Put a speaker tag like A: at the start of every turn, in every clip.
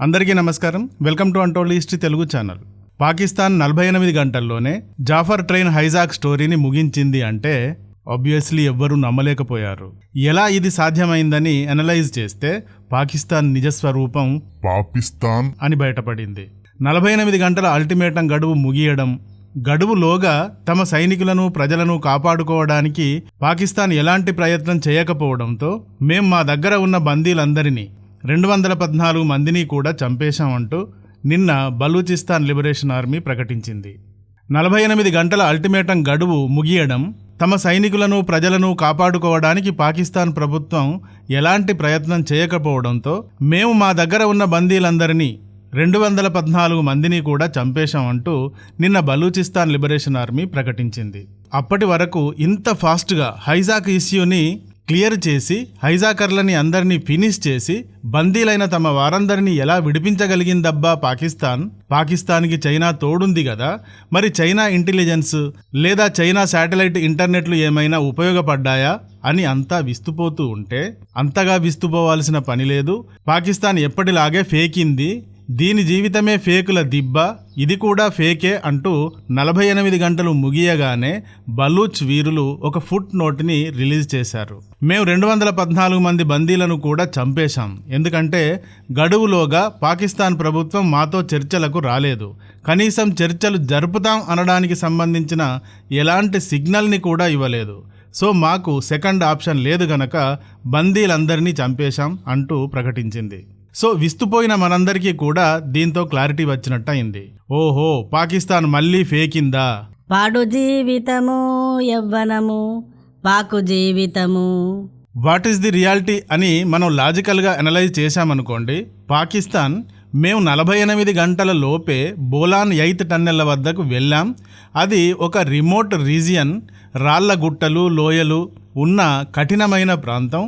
A: అందరికీ నమస్కారం. Welcome to untold history Telugu channel. Pakistan నలభై ఎనిమిది గంటల్లోనే జాఫర్ ట్రైన్ హైజాక్ స్టోరీని ముగించింది అంటే ఆబ్వియస్లీ ఎవ్వరూ నమ్మలేకపోయారు. ఎలా ఇది సాధ్యమైందని అనలైజ్ చేస్తే పాకిస్తాన్ నిజస్వరూపం
B: పాకిస్తాన్
A: అని బయటపడింది. నలభై ఎనిమిది గంటల అల్టిమేటం గడువు ముగియడం గడువులోగా తమ సైనికులను ప్రజలను కాపాడుకోవడానికి పాకిస్తాన్ ఎలాంటి ప్రయత్నం చేయకపోవడంతో మేం మా దగ్గర ఉన్న బందీలందరినీ రెండు వందల పద్నాలుగు మందిని కూడా చంపేశామంటూ నిన్న బలూచిస్తాన్ లిబరేషన్ ఆర్మీ ప్రకటించింది. నలభై ఎనిమిది గంటల అల్టిమేటం గడువు ముగియడం తమ సైనికులను ప్రజలను కాపాడుకోవడానికి పాకిస్తాన్ ప్రభుత్వం ఎలాంటి ప్రయత్నం చేయకపోవడంతో మేము మా దగ్గర ఉన్న బందీలందరినీ రెండు వందల పద్నాలుగు మందిని కూడా చంపేశామంటూ నిన్న బలూచిస్తాన్ లిబరేషన్ ఆర్మీ ప్రకటించింది. అప్పటి వరకు ఇంత ఫాస్ట్గా హైజాక్ ఇష్యూని క్లియర్ చేసి హైజాకర్లని అందరినీ ఫినిష్ చేసి బందీలైన తమ వారందరినీ ఎలా విడిపించగలిగిందబ్బా పాకిస్తాన్? పాకిస్తాన్కి చైనా తోడుంది కదా మరి చైనా ఇంటెలిజెన్స్ లేదా చైనా శాటిలైట్ ఇంటర్నెట్లు ఏమైనా ఉపయోగపడ్డాయా? అని అంతా విస్తుపోతూ ఉంటే అంతగా విస్తుపోవాల్సిన పని లేదు. పాకిస్తాన్ ఎప్పటిలాగే ఫేకింది దీని జీవితమే ఫేకుల దిబ్బ ఇది కూడా ఫేకే అంటూ నలభై ఎనిమిది గంటలు ముగియగానే బలూచ్ వీరులు ఒక ఫుట్ నోట్ని రిలీజ్ చేశారు. మేము రెండు వందల పద్నాలుగు మంది బందీలను కూడా చంపేశాం. ఎందుకంటే గడువులోగా పాకిస్తాన్ ప్రభుత్వం మాతో చర్చలకు రాలేదు. కనీసం చర్చలు జరుపుతాం అనడానికి సంబంధించిన ఎలాంటి సిగ్నల్ని కూడా ఇవ్వలేదు. సో మాకు సెకండ్ ఆప్షన్ లేదు గనక బందీలందరినీ చంపేశాం అంటూ ప్రకటించింది. సో విస్తుపోయిన మనందరికీ కూడా దీంతో క్లారిటీ వచ్చినట్టు అయింది ఓహో పాకిస్తాన్ మళ్ళీ ఫేకిందా?
C: పాడు జీవితము యవ్వనము పాకు జీవితము.
A: వాట్ ఈస్ ది రియాలిటీ అని మనం లాజికల్గా అనలైజ్ చేశామనుకోండి పాకిస్తాన్ మేము నలభై ఎనిమిది గంటల లోపే బోలాన్ ఎయిత్ టన్నెళ్ళ వద్దకు వెళ్ళాం. అది ఒక రిమోట్ రీజియన్ రాళ్ళ గుట్టలు లోయలు ఉన్న కఠినమైన ప్రాంతం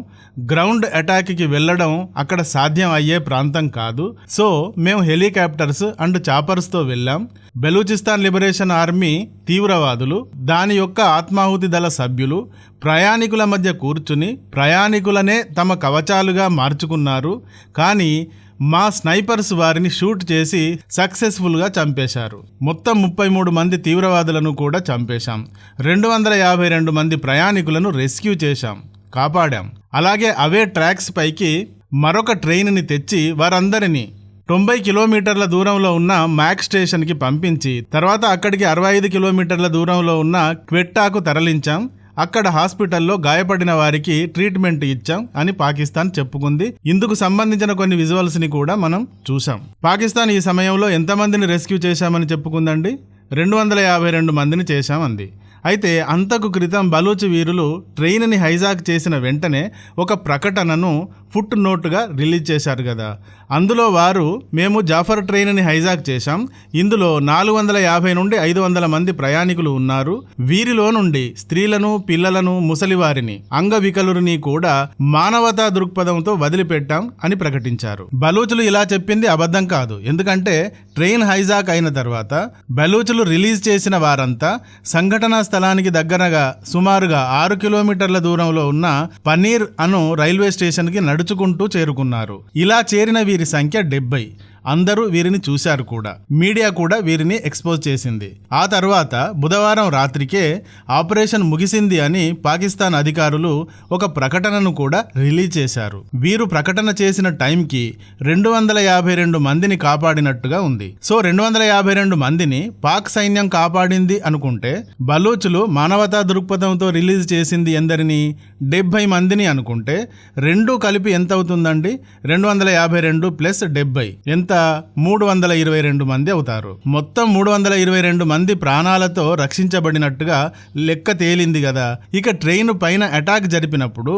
A: గ్రౌండ్ అటాక్కి వెళ్ళడం అక్కడ సాధ్యం అయ్యే ప్రాంతం కాదు. సో మేము హెలికాప్టర్స్ అండ్ చాపర్స్తో వెళ్ళాం. బెలూచిస్తాన్ లిబరేషన్ ఆర్మీ తీవ్రవాదులు దాని యొక్క ఆత్మాహుతి దళ సభ్యులు ప్రయాణికుల మధ్య కూర్చుని ప్రయాణికులనే తమ కవచాలుగా మార్చుకున్నారు. కానీ మా స్నైపర్స్ వారిని షూట్ చేసి సక్సెస్ఫుల్గా చంపేశారు. మొత్తం ముప్పై మూడు మంది తీవ్రవాదులను కూడా చంపేశాం. రెండు వందల యాభై రెండు మంది ప్రయాణికులను రెస్క్యూ చేశాం. కాపాడాం. అలాగే అవే ట్రాక్స్ పైకి మరొక ట్రైన్ని తెచ్చి వారందరినీ తొంభై కిలోమీటర్ల దూరంలో ఉన్న మ్యాక్ స్టేషన్కి పంపించి తర్వాత అక్కడికి అరవై ఐదు కిలోమీటర్ల దూరంలో ఉన్న క్వెట్టాకు తరలించాం. అక్కడ హాస్పిటల్లో గాయపడిన వారికి ట్రీట్మెంట్ ఇచ్చాం అని పాకిస్తాన్ చెప్పుకుంది. ఇందుకు సంబంధించిన కొన్ని విజువల్స్ని కూడా మనం చూసాం పాకిస్తాన్ ఈ సమయంలో ఎంతమందిని రెస్క్యూ చేశామని చెప్పుకుందండి? రెండు వందల యాభై రెండు మందిని చేశామంది. అయితే అంతకు క్రితం బలూచ్ వీరులు ట్రైన్ని హైజాక్ చేసిన వెంటనే ఒక ప్రకటనను ఫుట్ నోటుగా రిలీజ్ చేశారు కదా. అందులో వారు మేము జాఫర్ ట్రైన్ని హైజాక్ చేశాం. ఇందులో నాలుగు వందల యాభై నుండి ఐదు వందల మంది ప్రయాణికులు ఉన్నారు. వీరిలో నుండి స్త్రీలను పిల్లలను ముసలివారిని అంగవికలుని కూడా మానవతా దృక్పథంతో వదిలిపెట్టాం అని ప్రకటించారు. బలూచులు ఇలా చెప్పింది అబద్ధం కాదు. ఎందుకంటే ట్రైన్ హైజాక్ అయిన తర్వాత బలూచులు రిలీజ్ చేసిన వారంతా సంఘటనా స్థలానికి దగ్గరగా సుమారుగా ఆరు కిలోమీటర్ల దూరంలో ఉన్న పనీర్ అను రైల్వే స్టేషన్కి నడుచుకుంటూ చేరుకున్నారు. ఇలా చేరిన వీరి సంఖ్య డెబ్బై అందరూ వీరిని చూశారు కూడా. మీడియా కూడా వీరిని ఎక్స్పోజ్ చేసింది. ఆ తర్వాత బుధవారం రాత్రికే ఆపరేషన్ ముగిసింది అని పాకిస్తాన్ అధికారులు ఒక ప్రకటనను కూడా రిలీజ్ చేశారు. వీరు ప్రకటన చేసిన టైంకి రెండు వందల యాభై రెండు మందిని కాపాడినట్టుగా ఉంది. సో రెండు వందల యాభై రెండు మందిని పాక్ సైన్యం కాపాడింది అనుకుంటే బలూచులు మానవతా దృక్పథంతో రిలీజ్ చేసింది ఎందరిని? డెబ్బై మందిని అనుకుంటే రెండు కలిపి ఎంత అవుతుందండి రెండు వందల యాభై రెండు ప్లస్ డెబ్బై ఎంత? మూడు వందల ఇరవై రెండు మంది అవుతారు. మొత్తం మూడు వందల ఇరవై రెండు మంది ప్రాణాలతో రక్షించబడినట్టుగా లెక్క తేలింది కదా ఇక ట్రైన్ పైన అటాక్ జరిపినప్పుడు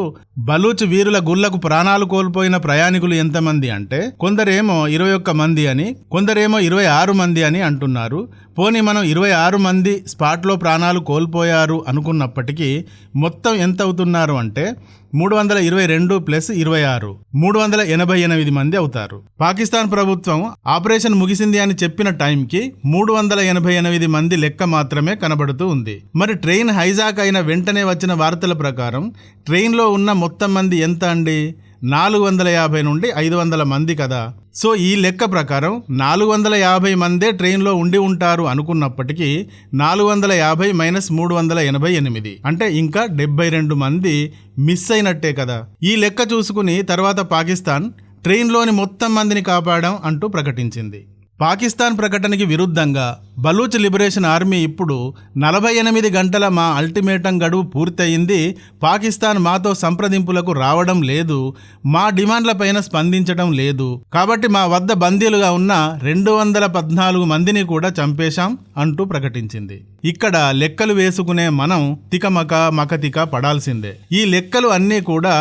A: బలూచ్ వీరుల గుళ్ళకు ప్రాణాలు కోల్పోయిన ప్రయాణికులు ఎంతమంది అంటే కొందరేమో ఇరవై ఒక్క మంది అని కొందరేమో ఇరవై ఆరు మంది అని అంటున్నారు. పోనీ మనం ఇరవై ఆరు మంది స్పాట్లో ప్రాణాలు కోల్పోయారు అనుకున్నప్పటికీ మొత్తం ఎంత అవుతున్నారు అంటే మూడు వందల ఇరవై రెండు ప్లస్ ఇరవై ఆరు. మూడు వందల ఎనభై ఎనిమిది మంది అవుతారు. పాకిస్తాన్ ప్రభుత్వం ఆపరేషన్ ముగిసింది అని చెప్పిన టైంకి మూడు వందల ఎనభై ఎనిమిది మంది లెక్క మాత్రమే కనబడుతూ ఉంది. మరి ట్రైన్ హైజాక్ అయిన వెంటనే వచ్చిన వార్తల ప్రకారం ట్రైన్లో ఉన్న మొత్తం మంది ఎంత అండి? నాలుగు వందల యాభై నుండి ఐదు వందల మంది కదా. సో ఈ లెక్క ప్రకారం నాలుగు వందల యాభై మందే ట్రైన్లో ఉండి ఉంటారు అనుకున్నప్పటికీ నాలుగు వందల యాభై మైనస్ మూడు వందల ఎనభై ఎనిమిది. అంటే ఇంకా డెబ్బై రెండు మంది మిస్ అయినట్టే కదా. ఈ లెక్క చూసుకుని తర్వాత పాకిస్తాన్ ట్రైన్లోని మొత్తం మందిని కాపాడాం అంటూ ప్రకటించింది. పాకిస్తాన్ ప్రకటనకి విరుద్ధంగా బలూచ్ లిబరేషన్ ఆర్మీ ఇప్పుడు నలభై ఎనిమిది గంటల మా అల్టిమేటం గడువు పూర్తయింది. పాకిస్తాన్ మాతో సంప్రదింపులకు రావడం లేదు. మా డిమాండ్లపైన స్పందించడం లేదు. కాబట్టి మా వద్ద బందీలుగా ఉన్న రెండు వందల పద్నాలుగు మందిని కూడా చంపేశాం అంటూ ప్రకటించింది. ఇక్కడ లెక్కలు వేసుకునే మనం తికమక మకతిక పడాల్సిందే. ఈ లెక్కలు అన్నీ కూడా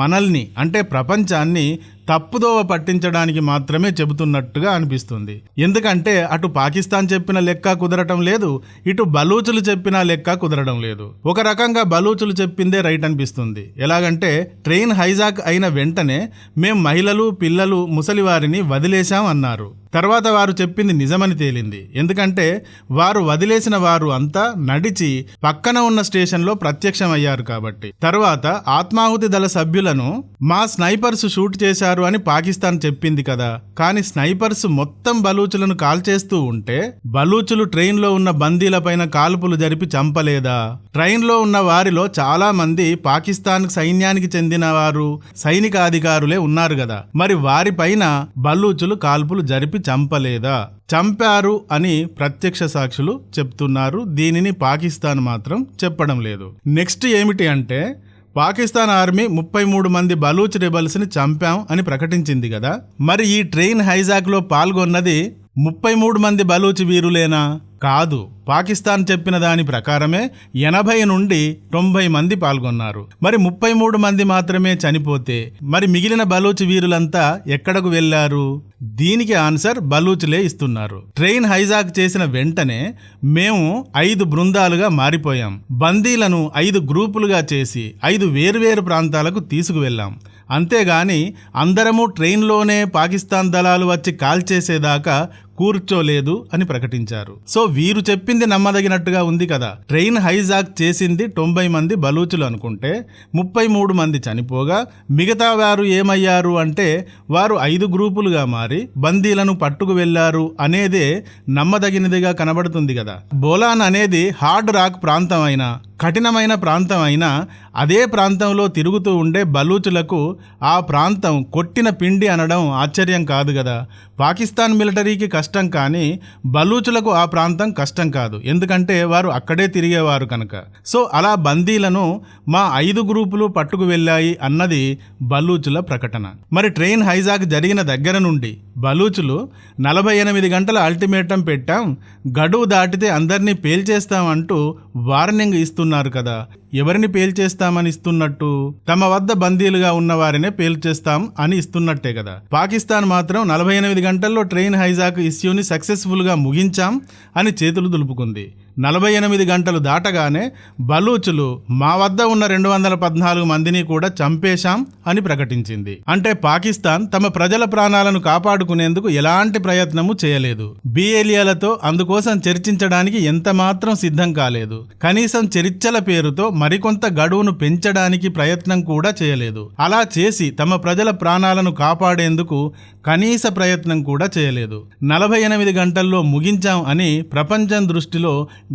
A: మనల్ని అంటే ప్రపంచాన్ని తప్పుదోవ పట్టించడానికి మాత్రమే చెబుతున్నట్టుగా అనిపిస్తుంది. ఎందుకంటే అటు పాకిస్తాన్ చెప్పిన లెక్క కుదరటం లేదు ఇటు బలూచులు చెప్పిన లెక్క కుదరడం లేదు. ఒక రకంగా బలూచులు చెప్పిందే రైట్ అనిపిస్తుంది. ఎలాగంటే ట్రైన్ హైజాక్ అయిన వెంటనే మేం మహిళలు పిల్లలు ముసలివారిని వదిలేశాం అన్నారు. తర్వాత వారు చెప్పింది నిజమని తేలింది. ఎందుకంటే వారు వదిలేసిన వారు అంతా నడిచి పక్కన ఉన్న స్టేషన్లో ప్రత్యక్షమయ్యారు కాబట్టి. తర్వాత ఆత్మాహుతి దళ సభ్యులను మా స్నైపర్స్ షూట్ చేశారు అని పాకిస్తాన్ చెప్పింది కదా. కానీ స్నైపర్స్ మొత్తం బలూచులను కాల్చేస్తూ ఉంటే బలూచులు ట్రైన్లో ఉన్న బందీలపైన కాల్పులు జరిపి చంపలేదా? ట్రైన్లో ఉన్న వారిలో చాలా మంది పాకిస్తాన్ సైన్యానికి చెందిన వారు సైనిక అధికారులే ఉన్నారు కదా. మరి వారిపైన బలూచులు కాల్పులు జరిపి చంపలేదా? చంపారు అని ప్రత్యక్ష సాక్షులు చెప్తున్నారు. దీనిని పాకిస్తాన్ మాత్రం చెప్పడం లేదు. నెక్స్ట్ ఏమిటి అంటే పాకిస్తాన్ ఆర్మీ ముప్పై మూడు మంది బలూచ్ రెబల్స్ని చంపాం అని ప్రకటించింది కదా. మరి ఈ ట్రైన్ హైజాక్లో పాల్గొన్నది ముప్పై మూడు మంది బలూచ్ వీరులేనా? కాదు పాకిస్తాన్ చెప్పిన దాని ప్రకారమే ఎనభై నుండి తొంభై మంది పాల్గొన్నారు. మరి ముప్పై మూడు మంది మాత్రమే చనిపోతే మరి మిగిలిన బలూచ్ వీరులంతా ఎక్కడకు వెళ్ళారు దీనికి ఆన్సర్ బలూచ్లే ఇస్తున్నారు. ట్రైన్ హైజాక్ చేసిన వెంటనే మేము ఐదు బృందాలుగా మారిపోయాం. బందీలను ఐదు గ్రూపులుగా చేసి ఐదు వేరువేరు ప్రాంతాలకు తీసుకువెళ్ళాం. అంతేగాని అందరము ట్రైన్లోనే పాకిస్తాన్ దళాలు వచ్చి కాల్చేసేదాకా కూర్చోలేదు అని ప్రకటించారు. సో వీరు చెప్పింది నమ్మదగినట్టుగా ఉంది కదా. ట్రైన్ హైజాక్ చేసింది తొంభై మంది బలూచులు అనుకుంటే ముప్పై మూడు మంది చనిపోగా మిగతా వారు ఏమయ్యారు అంటే వారు ఐదు గ్రూపులుగా మారి బందీలను పట్టుకు వెళ్ళారు అనేదే నమ్మదగినదిగా కనబడుతుంది కదా. బోలాన్ అనేది హార్డ్ రాక్ ప్రాంతం అయినా కఠినమైన ప్రాంతం అయినా అదే ప్రాంతంలో తిరుగుతూ ఉండే బలూచులకు ఆ ప్రాంతం కొట్టిన పిండి అనడం ఆశ్చర్యం కాదు కదా పాకిస్తాన్ మిలిటరీకి కష్టం కానీ బలూచులకు ఆ ప్రాంతం కష్టం కాదు. ఎందుకంటే వారు అక్కడే తిరిగేవారు కనుక. సో అలా బందీలను మా ఐదు గ్రూపులు పట్టుకు వెళ్ళాయి అన్నది బలూచుల ప్రకటన. మరి ట్రైన్ హైజాక్ జరిగిన దగ్గర నుండి బలూచులు నలభై ఎనిమిది గంటల అల్టిమేటం పెట్టాం. గడువు దాటితే అందరినీ పేల్చేస్తాం అంటూ వార్నింగ్ ఇస్తున్నారు ఉన్నారు కదా. ఎవరిని పేల్చేస్తామని ఇస్తున్నట్టు తమ వద్ద బందీలుగా ఉన్న వారినే పేల్చేస్తాం అని ఇస్తున్నట్టే కదా. పాకిస్తాన్ మాత్రం నలభై ఎనిమిది గంటల్లో ట్రైన్ హైజాక్ ఇష్యూని సక్సెస్ఫుల్గా ముగించాం అని చేతులు దులుపుకుంది. నలభై ఎనిమిది గంటలు దాటగానే బలూచులు మా వద్ద ఉన్న రెండు వందల పద్నాలుగు మందిని కూడా చంపేశాం అని ప్రకటించింది. అంటే పాకిస్తాన్ తమ ప్రజల ప్రాణాలను కాపాడుకునేందుకు ఎలాంటి ప్రయత్నము చేయలేదు. బిఏలియాలతో అందుకోసం చర్చించడానికి ఎంత మాత్రం సిద్ధం కాలేదు. కనీసం చర్చల పేరుతో మరికొంత గడువును పెంచడానికి ప్రయత్నం కూడా చేయలేదు. అలా చేసి తమ ప్రజల ప్రాణాలను కాపాడేందుకు కనీస ప్రయత్నం కూడా చేయలేదు. నలభై ఎనిమిది గంటల్లో ముగించాం అని ప్రపంచం దృష్టిలో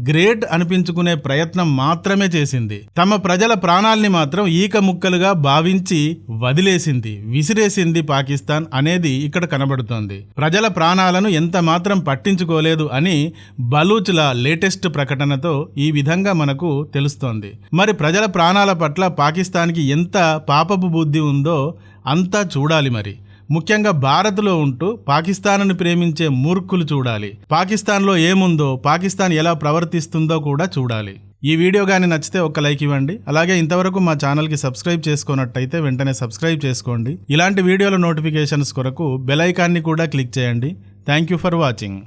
A: గ్రేట్ అనిపించుకునే ప్రయత్నం మాత్రమే చేసింది. తమ ప్రజల ప్రాణాల్ని మాత్రం ఈక ముక్కలుగా భావించి వదిలేసింది విసిరేసింది పాకిస్తాన్ అనేది ఇక్కడ కనబడుతోంది. ప్రజల ప్రాణాలను ఎంత మాత్రం పట్టించుకోలేదు అని బలూచ్ల లేటెస్ట్ ప్రకటనతో ఈ విధంగా మనకు తెలుస్తోంది. మరి ప్రజల ప్రాణాల పట్ల పాకిస్తాన్కి ఎంత పాపపు బుద్ధి ఉందో అంతా చూడాలి మరి. ముఖ్యంగా భారత్లో ఉంటూ పాకిస్తాన్ను ప్రేమించే మూర్ఖులు చూడాలి. పాకిస్తాన్లో ఏముందో పాకిస్తాన్ ఎలా ప్రవర్తిస్తుందో కూడా చూడాలి. ఈ వీడియో కానీ నచ్చితే ఒక లైక్ ఇవ్వండి. అలాగే ఇంతవరకు మా ఛానల్కి సబ్స్క్రైబ్ చేసుకున్నట్టయితే వెంటనే సబ్స్క్రైబ్ చేసుకోండి. ఇలాంటి వీడియోల నోటిఫికేషన్స్ కొరకు బెల్ ఐకాన్ని కూడా క్లిక్ చేయండి. Thank you for watching.